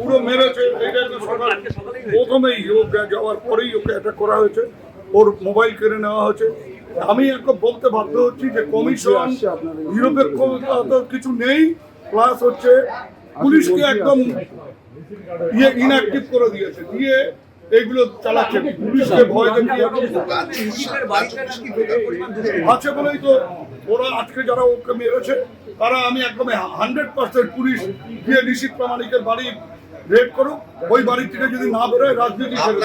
পুরো মেরেছে এইটা সকাল প্রথমেই যাওয়ার পরেই ওকে অ্যাটাক করা হয়েছে। ওর মোবাইল কেড়ে নেওয়া হয়েছে। আমি একটা বলতে বাধ্য হচ্ছি যে কমিশন নিরপেক্ষ তো কিছু নেই। প্লাস হচ্ছে পুলিশকে একদম ইয়ে ইনঅ্যাক্টিভ করে দিয়েছে। দিয়ে এইগুলো চালাচ্ছে। পুলিশকে ভয় আছে বলেই তো ওরা আজকে যারা ওকে মেরেছে তারা আমি একদম হান্ড্রেড পার্সেন্ট পুলিশ দিয়ে নিশীত প্রামাণিকের বাড়ি রেড করুক। ওই বাড়ি থেকে যদি না বেরোয় রাজনীতি ছেড়ে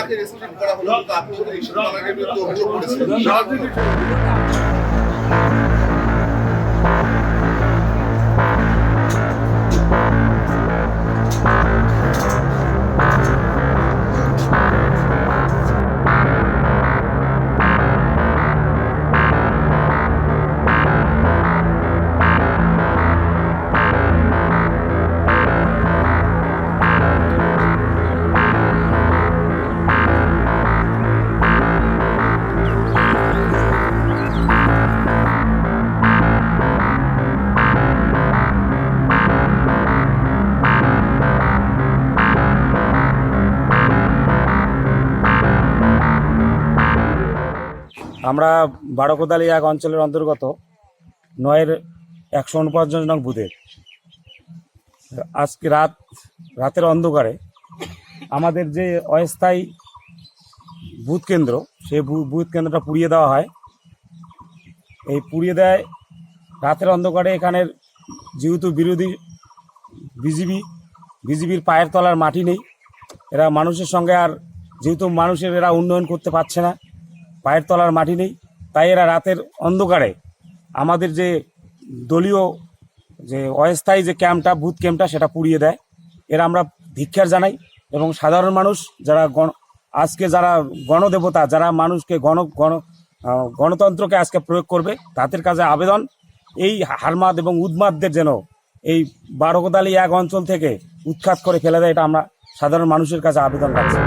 আমরা বারোকোদালি এক অঞ্চলের অন্তর্গত নয়ের একশো উনপঞ্চাশ নং বুথের আজকে রাত, রাতের অন্ধকারে আমাদের যে অস্থায়ী বুথ কেন্দ্র, সেই বুথ কেন্দ্রটা পুড়িয়ে দেওয়া হয়। এই পুড়িয়ে দেয় রাতের অন্ধকারে এখানের যেহেতু বিরোধী বিজিবি, বিজিবির পায়ের তলার মাটি নেই, এরা মানুষের সঙ্গে আর যেহেতু মানুষের এরা উন্নয়ন করতে পারছে না পায়ের তলার মাটি নেই। তাই এরা রাতের অন্ধকারে আমাদের যে দলীয় যে অস্থায়ী যে ক্যাম্পটা, বুথ ক্যাম্পটা, সেটা পুড়িয়ে দেয়। এরা আমরা ধিক্ষার জানাই এবং সাধারণ মানুষ যারা গণ, আজকে যারা গণদেবতা, যারা মানুষকে গণ গণ গণতন্ত্রকে আজকে প্রয়োগ করবে, তাদের কাছে আবেদন। এই হারমাদ এবং উদ্মাদদের যেন এই বারোকদালি এক অঞ্চল থেকে উৎখাত করে ফেলে দেয়, এটা আমরা সাধারণ মানুষের কাছে আবেদন রাখছি।